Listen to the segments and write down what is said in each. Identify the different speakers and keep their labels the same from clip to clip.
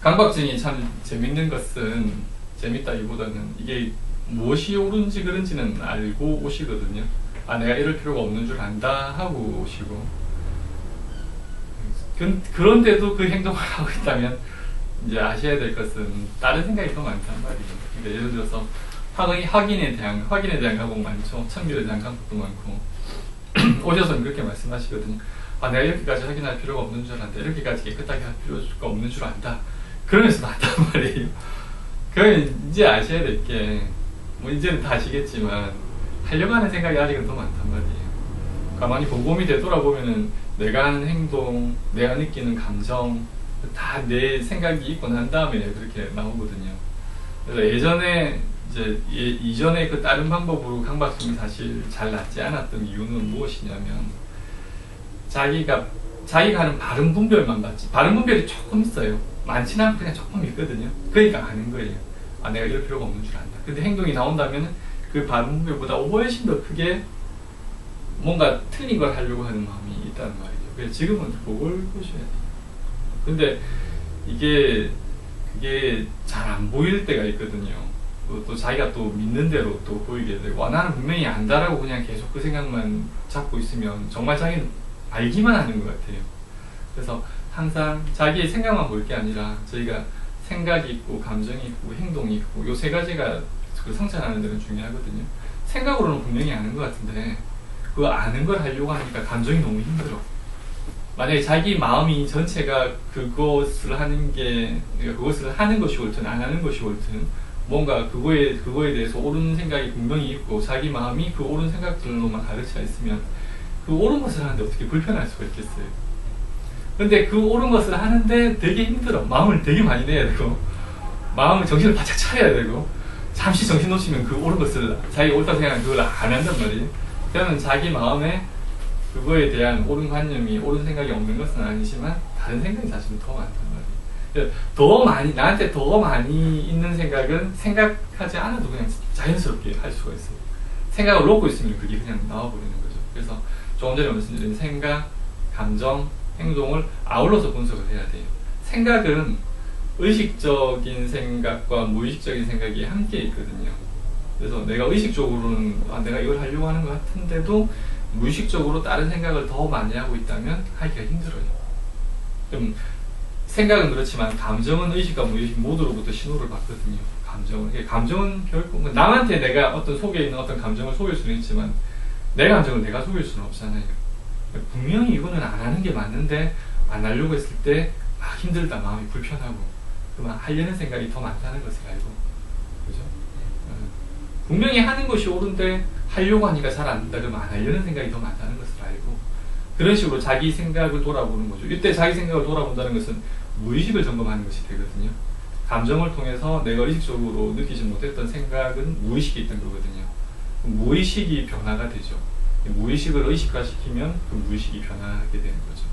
Speaker 1: 강박증이 참 재밌는 것은 재밌다기보다는 이게 무엇이 옳은지 그른지는 알고 오시거든요. 아 내가 이럴 필요가 없는 줄 안다 하고 오시고 그, 그런데도 그 행동을 하고 있다면 이제 아셔야 될 것은 다른 생각이 더 많단 말이에요. 그러니까 예를 들어서 확인, 확인에 대한 확인에 대한 감옥 많죠. 청결에 대한 감옥도 많고 오셔서는 그렇게 말씀하시거든요. 아 내가 이렇게까지 확인할 필요가 없는 줄 안다. 이렇게까지 깨끗하게 할 필요가 없는 줄 안다. 그러면서 많단 말이에요. 그럼 이제 아셔야 될 게, 뭐 이제는 다 아시겠지만, 하려고 하는 생각이 아직은 더 많단 말이에요. 가만히 곰곰이 되돌아보면은 내가 하는 행동, 내가 느끼는 감정, 다 내 생각이 있고 난 다음에 그렇게 나오거든요. 그래서 예전에, 이제 예, 이전에 그 다른 방법으로 강박증이 사실 잘 낫지 않았던 이유는 무엇이냐면, 자기가 자기가 하는 발음 분별만 봤지 발음 분별이 조금 있어요 많지는 않고 그냥 조금 있거든요. 그러니까 아는 거예요. 아 내가 이럴 필요가 없는 줄 안다. 근데 행동이 나온다면 그 분별보다 훨씬 더 크게 뭔가 틀린 걸 하려고 하는 마음이 있다는 말이죠. 그래서 지금은 그걸 보셔야 돼요. 근데 이게 그게 잘 안 보일 때가 있거든요. 또, 또 자기가 또 믿는 대로 또 보이게 되고 아, 나는 분명히 안다라고 그냥 계속 그 생각만 잡고 있으면 정말 자기는 알기만 하는 것 같아요. 그래서 항상 자기의 생각만 볼 게 아니라 저희가 생각이 있고 감정이 있고 행동이 있고 요 세 가지가 그 성찰하는 데는 중요하거든요. 생각으로는 분명히 아는 것 같은데 그 아는 걸 하려고 하니까 감정이 너무 힘들어. 만약에 자기 마음이 전체가 그것을 하는 게 그것을 하는 것이 옳든 안 하는 것이 옳든 뭔가 그거에 그거에 대해서 옳은 생각이 분명히 있고 자기 마음이 그 옳은 생각들로만 가르쳐 있으면 그 옳은 것을 하는데 어떻게 불편할 수가 있겠어요? 근데 그 옳은 것을 하는데 되게 힘들어. 마음을 되게 많이 내야 되고, 마음을 정신을 바짝 차려야 되고, 잠시 정신 놓치면 그 옳은 것을, 자기 옳다고 생각하는 그걸 안 한단 말이에요. 그러면 자기 마음에 그거에 대한 옳은 관념이, 옳은 생각이 없는 것은 아니지만, 다른 생각이 사실은 더 많단 말이에요. 더 많이, 나한테 더 많이 있는 생각은 생각하지 않아도 그냥 자연스럽게 할 수가 있어요. 생각을 놓고 있으면 그게 그냥 나와버리는 거죠. 그래서 조금 전에 말씀드린 생각, 감정, 행동을 아울러서 분석을 해야 돼요. 생각은 의식적인 생각과 무의식적인 생각이 함께 있거든요. 그래서 내가 의식적으로는 아, 내가 이걸 하려고 하는 것 같은데도 무의식적으로 다른 생각을 더 많이 하고 있다면 하기가 힘들어요. 좀 생각은 그렇지만 감정은 의식과 무의식 모두로부터 신호를 받거든요. 감정은 감정은 결국 뭐 남한테 내가 어떤 속에 있는 어떤 감정을 속일 수는 있지만 내 감정을 내가 속일 수는 없잖아요. 분명히 이거는 안 하는 게 맞는데 안 하려고 했을 때 막 힘들다 마음이 불편하고 그만 하려는 생각이 더 많다는 것을 알고 그죠? 음. 분명히 하는 것이 옳은데 하려고 하니까 잘 안 된다 그러면 안 하려는 생각이 더 많다는 것을 알고 그런 식으로 자기 생각을 돌아보는 거죠. 이때 자기 생각을 돌아본다는 것은 무의식을 점검하는 것이 되거든요. 감정을 통해서 내가 의식적으로 느끼지 못했던 생각은 무의식이 있던 거거든요. 무의식이 변화가 되죠. 무의식을 의식화시키면 그 무의식이 변화하게 되는 거죠.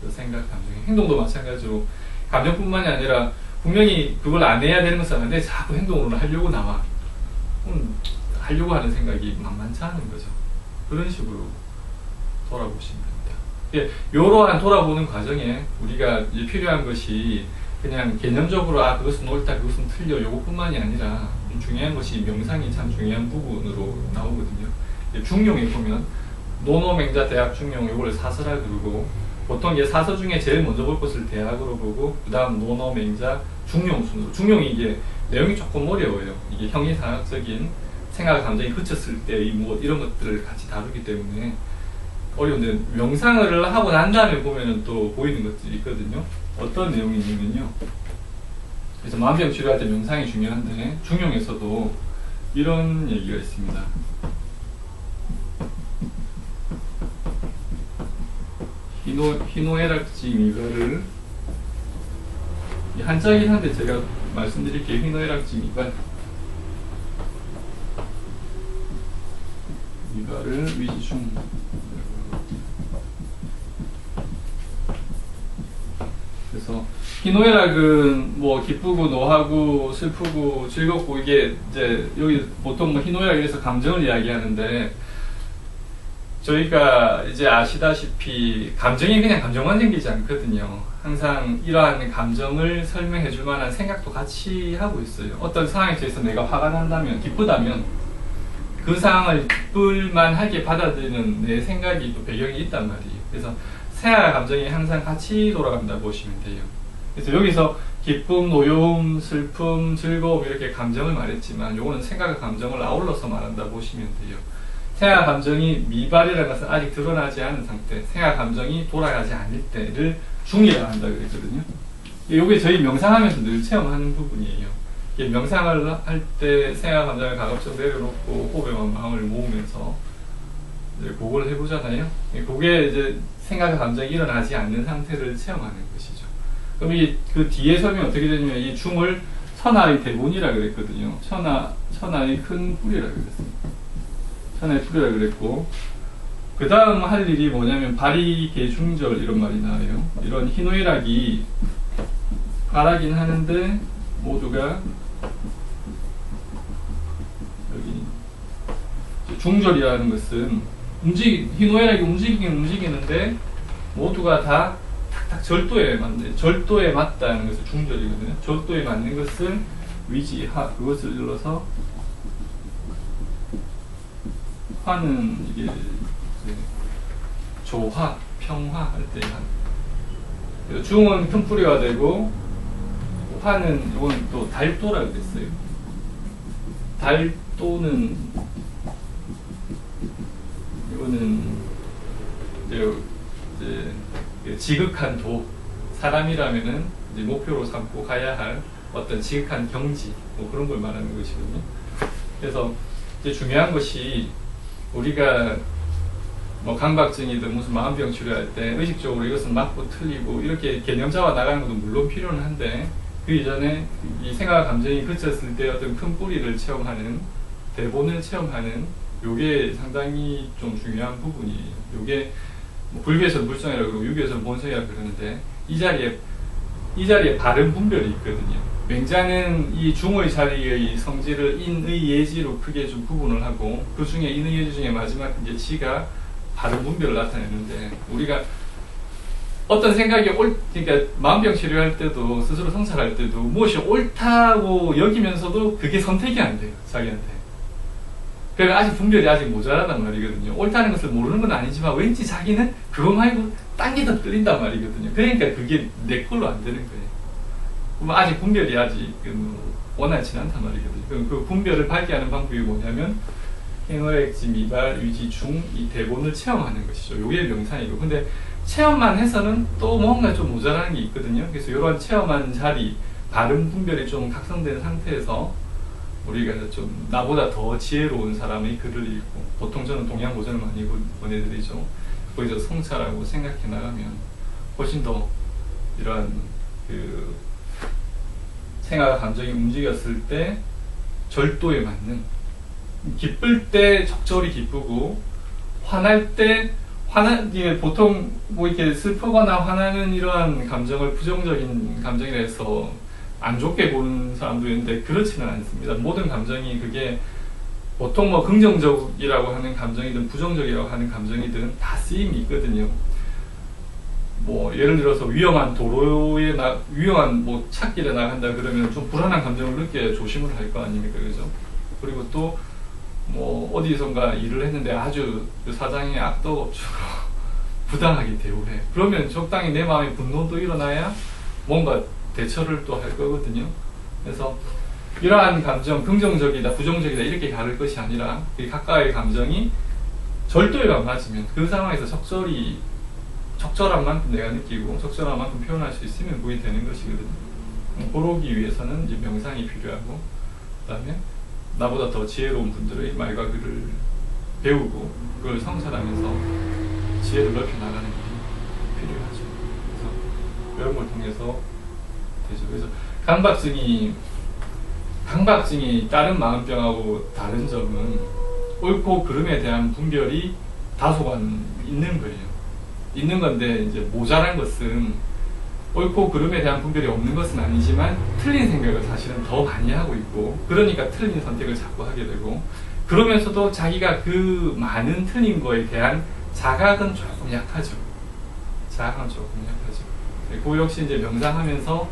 Speaker 1: 그 생각, 감정, 행동도 마찬가지로 감정뿐만이 아니라 분명히 그걸 안 해야 되는 것은 아닌데 자꾸 행동으로 하려고 나와. 그럼 하려고 하는 생각이 만만치 않은 거죠. 그런 식으로 돌아보시면 됩니다. 예, 이러한 돌아보는 과정에 우리가 필요한 것이 그냥 개념적으로 아 그것은 옳다 그것은 틀려 요것뿐만이 아니라 중요한 것이 명상이 참 중요한 부분으로 나오거든요. 중용에 보면 노노맹자 대학 중용 요걸 사서라 그러고 보통 이제 사서 중에 제일 먼저 볼 것을 대학으로 보고 그 다음 노노맹자 중용 순으로 중용이 이게 내용이 조금 어려워요. 이게 형이상학적인 생각 감정이 그쳤을 때의 뭐 이런 것들을 같이 다루기 때문에 어려운데 명상을 하고 난 다음에 보면은 또 보이는 것들이 있거든요. 어떤 내용이 있냐면요. 그래서 만병 치료할 때 명상이 중요한데 중용에서도 이런 얘기가 있습니다. 희노, 이거를 이 한자이긴 한데 제가 말씀드릴게요. 희노애락증 이거 이거를 위중 그래서 희노애락은 뭐 기쁘고 노하고 슬프고 즐겁고 이게 이제 여기 보통 뭐 희노애락에서 감정을 이야기하는데 저희가 이제 아시다시피 감정이 그냥 감정만 생기지 않거든요. 항상 이러한 감정을 설명해 줄 만한 생각도 같이 하고 있어요. 어떤 상황에 대해서 내가 화가 난다면, 기쁘다면 그 상황을 기쁠 만 하게 받아들이는 내 생각이 또 배경이 있단 말이에요. 그래서 생각, 감정이 항상 같이 돌아간다 보시면 돼요. 그래서 여기서 기쁨, 노여움, 슬픔, 즐거움 이렇게 감정을 말했지만 요거는 생각과 감정을 아울러서 말한다 보시면 돼요. 생각 감정이 미발이라는 것은 아직 드러나지 않은 상태, 생각 감정이 돌아가지 않을 때를 중이라 한다 그랬거든요. 이게 저희 명상하면서 늘 체험하는 부분이에요. 명상을 할 때 생각 감정을 가급적 내려놓고 호흡에만 마음을 모으면서 이제 그걸 해보잖아요. 그게 이제 생각 감정이 일어나지 않는 상태를 체험하는 것이죠. 그럼 이 그 뒤에 설명이 어떻게 되냐면 이 중을 천하의 대본이라 그랬거든요. 천하 천하의 큰 뿌리라 그랬습니 다. 천하의 뿌리라 그랬고 그 다음 할 일이 뭐냐면 개중절 이런 말이 나와요. 이런 희노애락이 바라긴 하는데 모두가 여기 중절이라는 것은 움직 희노애락이 움직이긴 움직이는데 모두가 다 탁탁 절도에 맞는 절도에 맞다는 것을 중절이거든요. 절도에 맞는 것을 위지하 그것을 일러서 화는 이게 조화, 평화 할 때 한. 중은 큰 뿌리가 되고 화는 이건 또 달도라 그랬어요. 달도는 이거는 이제, 이제 그 지극한 도 사람이라면은 이제 목표로 삼고 가야 할 어떤 지극한 경지 뭐 그런 걸 말하는 것이거든요. 그래서 이제 중요한 것이 우리가 뭐 강박증이든 무슨 마음병 치료할 때 의식적으로 이것은 맞고 틀리고 이렇게 개념 잡아 나가는 것도 물론 필요는 한데 그 이전에 이 생각 감정이 그쳤을 때 어떤 큰 뿌리를 체험하는 대본을 체험하는 요게 상당히 좀 중요한 부분이에요. 요게 뭐 불교에서 불성이라고 그러고 유교에서 본성이라고 그러는데 이 자리에 이 자리에 바른 분별이 있거든요. 맹자는 이 중의 자리의 성질을 인의 예지로 크게 좀 구분을 하고 그 중에 인의 예지 중에 마지막 이제 지가 바른 분별을 나타내는데 우리가 어떤 생각이 옳 그러니까 마음병 치료할 때도 스스로 성찰할 때도 무엇이 옳다고 여기면서도 그게 선택이 안 돼요 자기한테. 그러니까 아직 분별이 아직 모자라단 말이거든요. 옳다는 것을 모르는 건 아니지만 왠지 자기는 그거 말고 딴 게 더 끌린단 말이거든요. 그러니까 그게 내 걸로 안 되는 거예요. 그럼 아직 분별이 아직 그 원활치 않단 말이거든요. 그럼 그 분별을 밝게 하는 방법이 뭐냐면 행어액지 미발 유지 중 이 대본을 체험하는 것이죠. 이게 명상이고 근데 체험만 해서는 또 뭔가 좀 모자라는 게 있거든요. 그래서 이런 체험한 자리 바른 분별이 좀 각성된 상태에서 우리가 좀 나보다 더 지혜로운 사람의 글을 읽고 보통 저는 동양 고전을 많이 보- 보내드리죠. 거기서 성찰하고 생각해 나가면 훨씬 더 이러한 그 생각 감정이 움직였을 때 절도에 맞는 기쁠 때 적절히 기쁘고 화날 때 화나 이게 보통 뭐 이렇게 슬프거나 화나는 이러한 감정을 부정적인 감정이라 해서 안 좋게 보는 사람도 있는데 그렇지는 않습니다. 모든 감정이 그게 보통 뭐 긍정적이라고 하는 감정이든 부정적이라고 하는 감정이든 다 쓰임이 있거든요. 뭐 예를 들어서 위험한 도로에 나 위험한 뭐 찾길에 나간다 그러면 좀 불안한 감정을 느껴야 조심을 할 거 아닙니까, 그죠? 그리고 또 뭐 어디선가 일을 했는데 아주 그 사장이 악덕 업주로 부당하게 대우해. 그러면 적당히 내 마음에 분노도 일어나야 뭔가 대처를 또 할 거거든요. 그래서 이러한 감정, 긍정적이다, 부정적이다 이렇게 가를 것이 아니라 이 각각의 감정이 절도에만 맞으면 그 상황에서 적절히 적절한 만큼 내가 느끼고 적절한 만큼 표현할 수 있으면 그게 되는 것이거든요. 그러기 위해서는 이제 명상이 필요하고 그다음에 나보다 더 지혜로운 분들의 말과 글을 배우고 그걸 성찰하면서 지혜를 넓혀 나가는 일이 필요하죠. 그래서 이런 걸 통해서 되죠. 그래서 강박증이 강박증이 다른 마음병하고 다른 점은 옳고 그름에 대한 분별이 다소간 있는 거예요. 있는 건데 이제 모자란 것은 옳고 그름에 대한 분별이 없는 것은 아니지만 틀린 생각을 사실은 더 많이 하고 있고 그러니까 틀린 선택을 자꾸 하게 되고 그러면서도 자기가 그 많은 틀린 거에 대한 자각은 조금 약하죠. 자각은 조금 약하죠. 그 역시 이제 명상하면서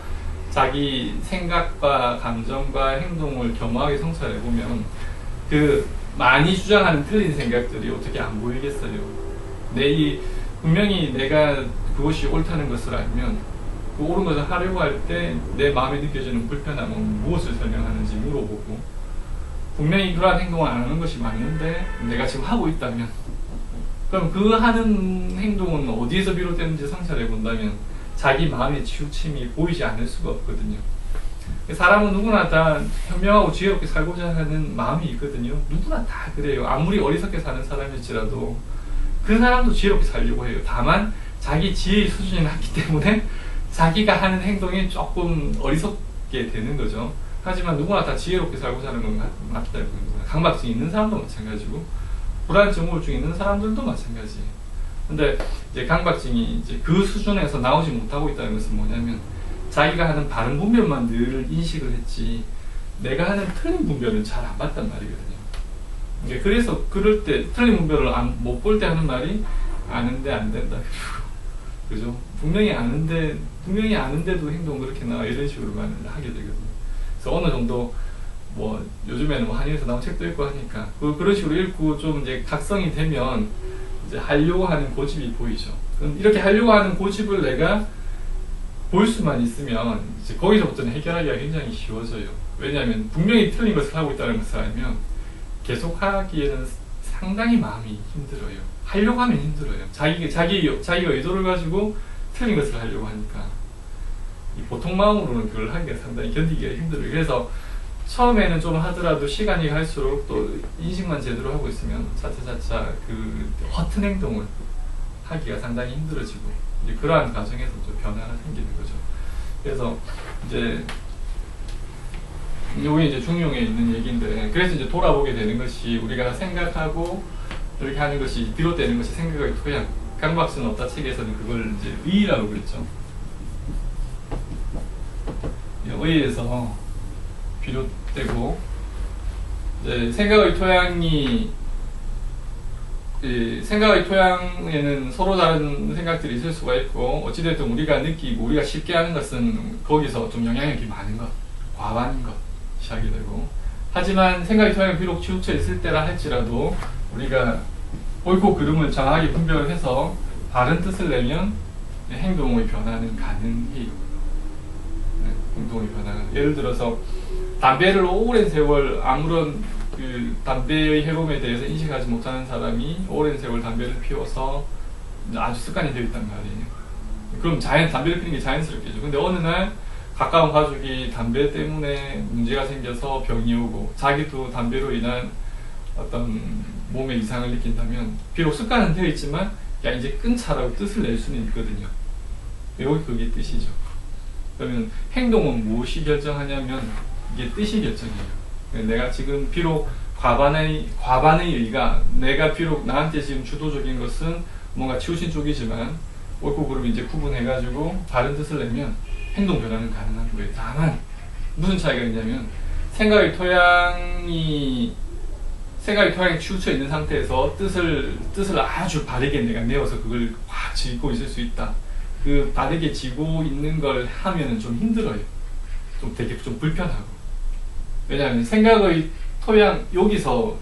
Speaker 1: 자기 생각과 감정과 행동을 겸허하게 성찰해 보면 그 많이 주장하는 틀린 생각들이 어떻게 안 보이겠어요. 내이 분명히 내가 그것이 옳다는 것을 알면 그 옳은 것을 하려고 할 때 내 마음에 느껴지는 불편함은 무엇을 설명하는지 물어보고 분명히 그러한 행동을 안 하는 것이 맞는데 내가 지금 하고 있다면 그럼 그 하는 행동은 어디에서 비롯되는지 성찰해 본다면 자기 마음의 치우침이 보이지 않을 수가 없거든요. 사람은 누구나 다 현명하고 지혜롭게 살고자 하는 마음이 있거든요. 누구나 다 그래요. 아무리 어리석게 사는 사람일지라도 그 사람도 지혜롭게 살려고 해요. 다만 자기 지혜의 수준이 낮기 때문에 자기가 하는 행동이 조금 어리석게 되는 거죠. 하지만 누구나 다 지혜롭게 살고자 하는 건 맞- 맞다고 합니다. 강박증 있는 사람도 마찬가지고 불안증 우울증 있는 사람들도 마찬가지. 근데 이제 강박증이 이제 그 수준에서 나오지 못하고 있다는 것은 뭐냐면 자기가 하는 바른 분별만 늘 인식을 했지 내가 하는 틀린 분별은 잘 안 봤단 말이거든요. 이제 그래서 그럴 때 틀린 분별을 못 볼 때 하는 말이 아는데 안 된다. 그죠? 분명히 아는데 분명히 아는데도 행동 그렇게 나와 이런 식으로 말을 하게 되거든요. 그래서 어느 정도 뭐 요즘에는 뭐 한의에서 나온 책도 읽고 하니까 그 그런 식으로 읽고 좀 이제 각성이 되면 이제 하려고 하는 고집이 보이죠. 그럼 이렇게 하려고 하는 고집을 내가 볼 수만 있으면 이제 거기서부터는 해결하기가 굉장히 쉬워져요. 왜냐하면 분명히 틀린 것을 하고 있다는 것을 알면 계속 하기에는 상당히 마음이 힘들어요. 하려고 하면 힘들어요. 자기 자기 자기가 의도를 가지고 틀린 것을 하려고 하니까 이 보통 마음으로는 그걸 하기가 상당히 견디기가 힘들어요. 그래서 처음에는 좀 하더라도 시간이 갈수록 또 인식만 제대로 하고 있으면 차차차차 그 허튼 행동을 하기가 상당히 힘들어지고 이제 그러한 과정에서 좀 변화가 생기는 거죠. 그래서 이제 이게 이제 중용에 있는 얘기인데 그래서 이제 돌아보게 되는 것이 우리가 생각하고 이렇게 하는 것이 비롯되는 것이 생각의 토양. 강박수는 없다 책에서는 그걸 이제 의라고 그랬죠. 의에서 비롯되고 이제 생각의 토양이 이 생각의 토양에는 서로 다른 생각들이 있을 수가 있고 어찌됐든 우리가 느끼고 우리가 쉽게 하는 것은 거기서 좀 영향력이 많은 것, 과반인 것 시작이 되고 하지만 생각의 토양이 비록 치우쳐 있을 때라 할지라도 우리가 옳고 그름을 정확하게 분별해서 바른 뜻을 내면 행동의 변화는 가능해요. 네, 행동의 변화가 예를 들어서 담배를 오랜 세월 아무런 그 담배의 해로움에 대해서 인식하지 못하는 사람이 오랜 세월 담배를 피워서 아주 습관이 되어 있단 말이에요. 그럼 자연 담배를 피는 게 자연스럽겠죠. 근데 어느 날 가까운 가족이 담배 때문에 문제가 생겨서 병이 오고 자기도 담배로 인한 어떤 몸의 이상을 느낀다면 비록 습관은 되어 있지만 야 이제 끊자라고 뜻을 낼 수는 있거든요. 여기 그게 뜻이죠. 그러면 행동은 무엇이 결정하냐면 이게 뜻이 결정해요. 내가 지금 비록 과반의 과반의 의가 내가 비록 나한테 지금 주도적인 것은 뭔가 치우친 쪽이지만 옳고 그름 이제 구분해가지고 바른 뜻을 내면 행동 변화는 가능한 거예요. 다만 무슨 차이가 있냐면 생각의 토양이 생각의 토양이 치우쳐 있는 상태에서 뜻을 뜻을 아주 바르게 내가 내어서 그걸 확 쥐고 있을 수 있다. 그 바르게 쥐고 있는 걸 하면은 좀 힘들어요. 좀 되게 좀 불편하고. 왜냐하면 생각의 토양 여기서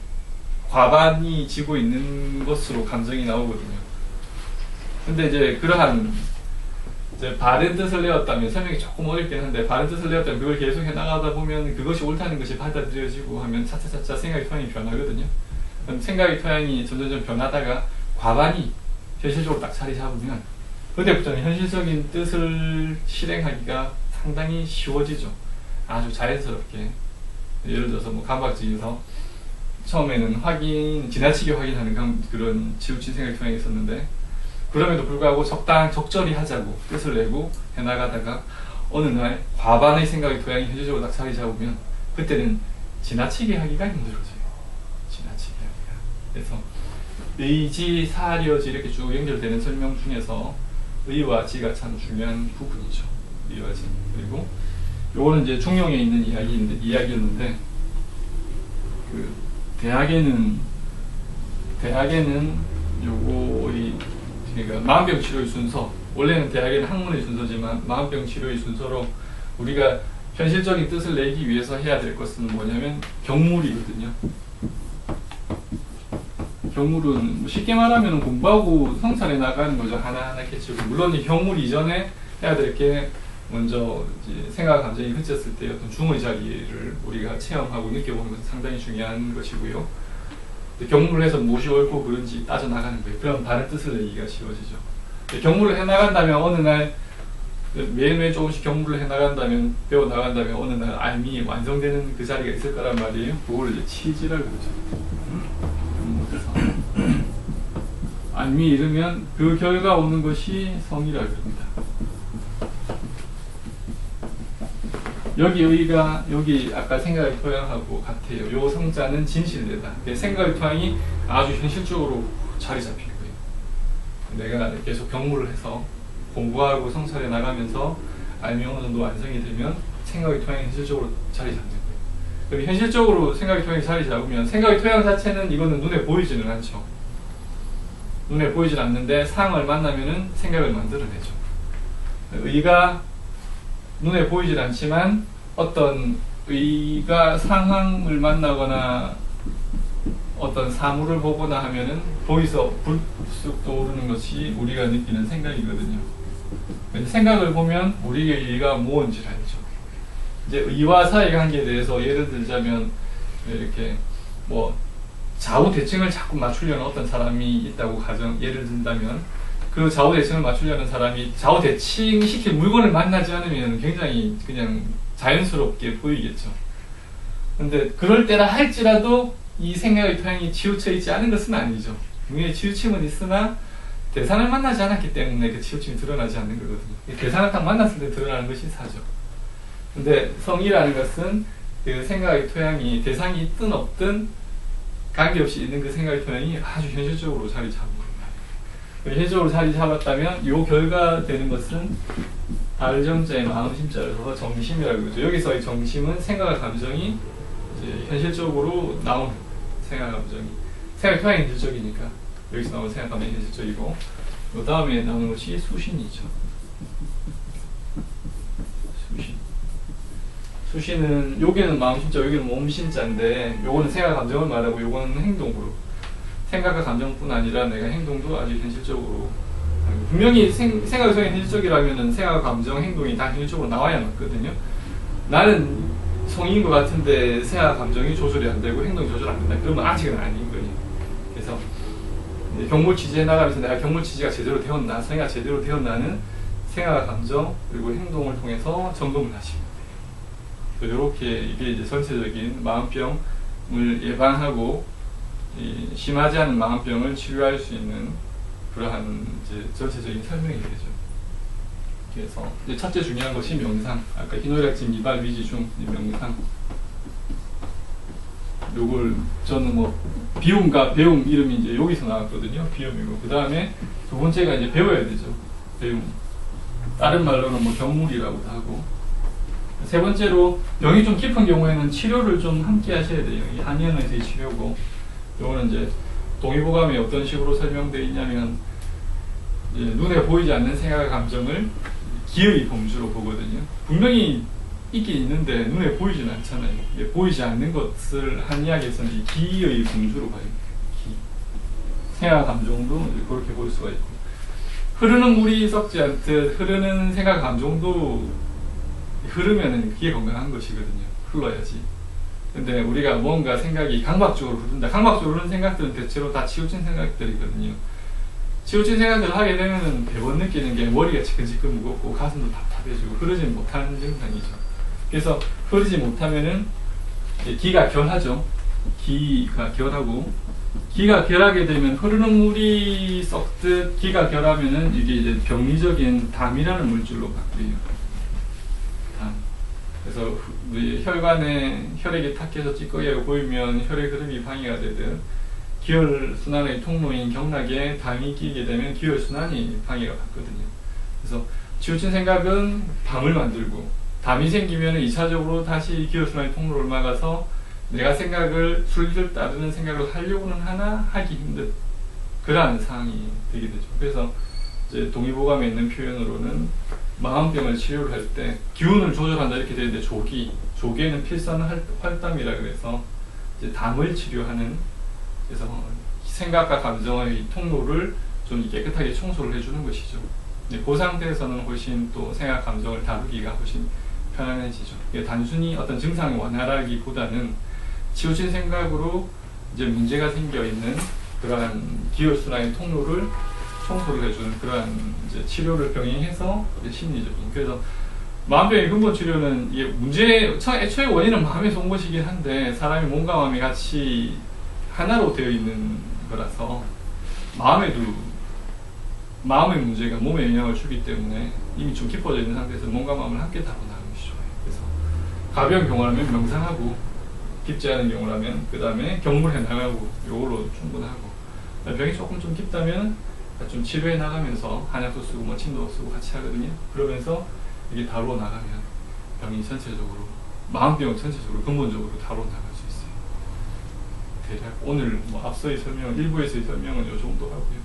Speaker 1: 과반이 지고 있는 것으로 감정이 나오거든요. 근데 이제 그러한 이제 바른 뜻을 내었다면 설명이 조금 어렵긴 한데 바른 뜻을 내었다면 그걸 계속 해나가다 보면 그것이 옳다는 것이 받아들여지고 하면 차차차차 생각의 토양이 변하거든요. 생각의 토양이 점점점 변하다가 과반이 현실적으로 딱 자리 잡으면 그때부터는 현실적인 뜻을 실행하기가 상당히 쉬워지죠. 아주 자연스럽게 예를 들어서 뭐 감박증에서 처음에는 확인 지나치게 확인하는 감- 그런 치우친 생각이 통해 있었는데 그럼에도 불구하고 적당 적절히 하자고 뜻을 내고 해나가다가 어느 날 과반의 생각의 토양이 현실적으로 딱 자리 잡으면 그때는 지나치게 하기가 힘들어져요. 지나치게 하기가. 그래서 의지, 사려지 이렇게 쭉 연결되는 설명 중에서 의와 지가 참 중요한 부분이죠. 의와 지. 그리고 요거는 이제 중용에 있는 이야기인데 이야기였는데 그 대학에는 대학에는 요거의 그러니까 마음병 치료의 순서 원래는 대학에는 학문의 순서지만 마음병 치료의 순서로 우리가 현실적인 뜻을 내기 위해서 해야 될 것은 뭐냐면 경물이거든요. 경물은 뭐 쉽게 말하면 공부하고 성찰해 나가는 거죠 하나하나 캐치고 물론 이 경물 이전에 해야 될 게 먼저 생각 감정이 흩어졌을 때 어떤 중의 자리를 우리가 체험하고 느껴보는 것은 상당히 중요한 것이고요. 경물을 해서 무엇이 옳고 그른지 따져 나가는 거예요. 그럼 다른 뜻을 내기가 쉬워지죠. 근데 경물을 해 나간다면 어느 날 매일매일 조금씩 경물을 해 나간다면 배워 나간다면 어느 날 알미 완성되는 그 자리가 있을 거란 말이에요. 그걸 이제 치지라 그러죠. 알미 이르면 그 결과 오는 것이 성이라 그럽니다. 여기 여기가 여기 아까 생각의 토양하고 같아요. 요 성자는 진실되다. 그 생각의 토양이 아주 현실적으로 자리 거예요. 내가 계속 경무를 해서 공부하고 성찰해 나가면서 알미 어느 정도 완성이 되면 생각의 토양이 현실적으로 자리 잡는 거예요. 그럼 현실적으로 생각의 토양이 자리 잡으면 생각의 토양 자체는 이거는 눈에 보이지는 않죠. 눈에 보이질 않는데 상을 만나면은 생각을 만들어내죠. 의가 눈에 보이질 않지만 어떤 의가 상황을 만나거나 어떤 사물을 보거나 하면은 거기서 불쑥 떠오르는 것이 우리가 느끼는 생각이거든요. 생각을 보면 우리의 의가 무언지를 알죠. 이제 의와 사의 관계에 대해서 예를 들자면 이렇게 뭐 좌우 대칭을 자꾸 맞추려는 어떤 사람이 있다고 가정 예를 든다면 그 좌우 대칭을 맞추려는 사람이 좌우 대칭 시킬 물건을 만나지 않으면 굉장히 그냥 자연스럽게 보이겠죠. 근데 그럴 때라 할지라도 이 생각의 토양이 치우쳐 있지 않은 것은 아니죠. 분명히 치우침은 있으나 대상을 만나지 않았기 때문에 그 치우침이 드러나지 않는 거거든요. 이 대상을 딱 만났을 때 드러나는 것이 사죠. 근데 성이라는 것은 그 생각의 토양이 대상이 있든 없든 관계없이 있는 그 생각의 토양이 아주 현실적으로 자리 겁니다. 현실적으로 자리 잡았다면 요 결과 되는 것은 달정자의 마음 심자여서 정심이라고 그러죠. 여기서 이 정심은 생각과 감정이 현실적으로 나온 생각 감정이 생각 토양이 현실적이니까 여기서 나온 생각 감정이 현실적이고 그 다음에 나오는 것이 수신이죠. 수신. 수신은 여기는 마음 심자, 여기는 몸 심자인데 요거는 생각 감정을 말하고 요거는 행동으로 생각과 감정뿐 아니라 내가 행동도 아주 현실적으로 분명히 생, 성이 현실적이라면 생각, 감정, 행동이 다 현실적으로 나와야 맞거든요. 나는 성인 것 같은데 생각, 감정이 조절이 안 되고 행동이 조절 안 된다. 그러면 아직은 아닌 거예요. 그래서 경물 취지에 나가면서 내가 경물 취지가 제대로 되었나, 성의가 제대로 되었나는 생각, 감정 그리고 행동을 통해서 점검을 하시면 돼요. 이렇게 이게 이제 전체적인 마음병을 예방하고 이 심하지 않은 마음병을 치료할 수 있는 그러한 이제 전체적인 설명이 되죠. 그래서 첫째 중요한 것이 명상. 아까 희노애락진 미발 위지 중 명상. 요걸 저는 뭐 비움과 배움 이름이 이제 여기서 나왔거든요. 비움이고 그 다음에 두 번째가 이제 배워야 되죠. 배움. 다른 말로는 뭐 경물이라고도 하고 세 번째로 병이 좀 깊은 경우에는 치료를 좀 함께 하셔야 돼요. 이 한의원에서의 치료고 요거는 이제 동의보감이 어떤 식으로 설명되어 있냐면 눈에 보이지 않는 생각과 감정을 기의 범주로 보거든요. 분명히 있긴 있는데 눈에 보이지는 않잖아요. 보이지 않는 것을 한이야기에서는 이 기의 범주로 봐요. 기. 생각 감정도 그렇게 볼 수가 있고 흐르는 물이 썩지 않듯 흐르는 생각 감정도 흐르면은 기에 건강한 것이거든요. 흘러야지. 근데 우리가 뭔가 생각이 강박적으로 흐른다. 강박적으로 흐르는 생각들은 대체로 다 치우친 생각들이거든요. 치우친 생각들을 하게 되면 배번 느끼는 게 머리가 지끈지끈 무겁고 가슴도 답답해지고 흐르지 못하는 증상이죠. 그래서 흐르지 못하면은 기가 결하죠. 기가 결하고 기가 결하게 되면 흐르는 물이 썩듯 기가 결하면은 이게 이제 병리적인 담이라는 물질로 바뀌어요. 담. 그래서 혈관에 혈액이 탁해서 찌꺼기가 보이면 혈액 흐름이 방해가 되듯 기혈 순환의 통로인 경락에 담이 끼게 되면 기혈 순환이 방해가 받거든요. 그래서 치우친 생각은 담을 만들고 담이 생기면 2차적으로 다시 기혈 순환의 통로를 막아서 내가 생각을 순리를 따르는 생각을 하려고는 하나 하기 힘든 그러한 상황이 되게 되죠. 그래서 이제 동의보감에 있는 표현으로는 마음병을 치료를 할 때 기운을 조절한다 이렇게 되는데 조기, 필선 활- 활담이라 그래서 이제 담을 치료하는 그래서 생각과 감정의 통로를 좀 깨끗하게 청소를 해주는 것이죠. 네, 그 상태에서는 훨씬 또 생각 감정을 다루기가 훨씬 편안해지죠. 이게 단순히 어떤 증상이 완화라기보다는 치우친 생각으로 이제 문제가 생겨 있는 그러한 기혈순환의 통로를 청소를 해주는 그러한 이제 치료를 병행해서 심리적인 그래서 마음병의 근본 치료는 이게 문제 처- 애초에 원인은 마음에서 온 것이긴 한데 사람이 몸과 마음이 같이 하나로 되어 있는 거라서 마음에도 마음의 문제가 몸에 영향을 주기 때문에 이미 좀 깊어져 있는 상태에서 몸과 마음을 함께 다뤄나가는 것이 좋아요. 그래서 가벼운 경우라면 명상하고 깊지 않은 경우라면 그 다음에 경물해 나가고 요걸로 충분하고 병이 조금 좀 깊다면 좀 치료해 나가면서 한약도 쓰고 뭐 침도 쓰고 같이 하거든요. 그러면서 이게 다루어 나가면 병이 전체적으로 마음병은 전체적으로 근본적으로 다루어 나갈 수 있어요. 대략 오늘 뭐 앞서의 설명, 일부에서의 설명은 요 정도 하고요.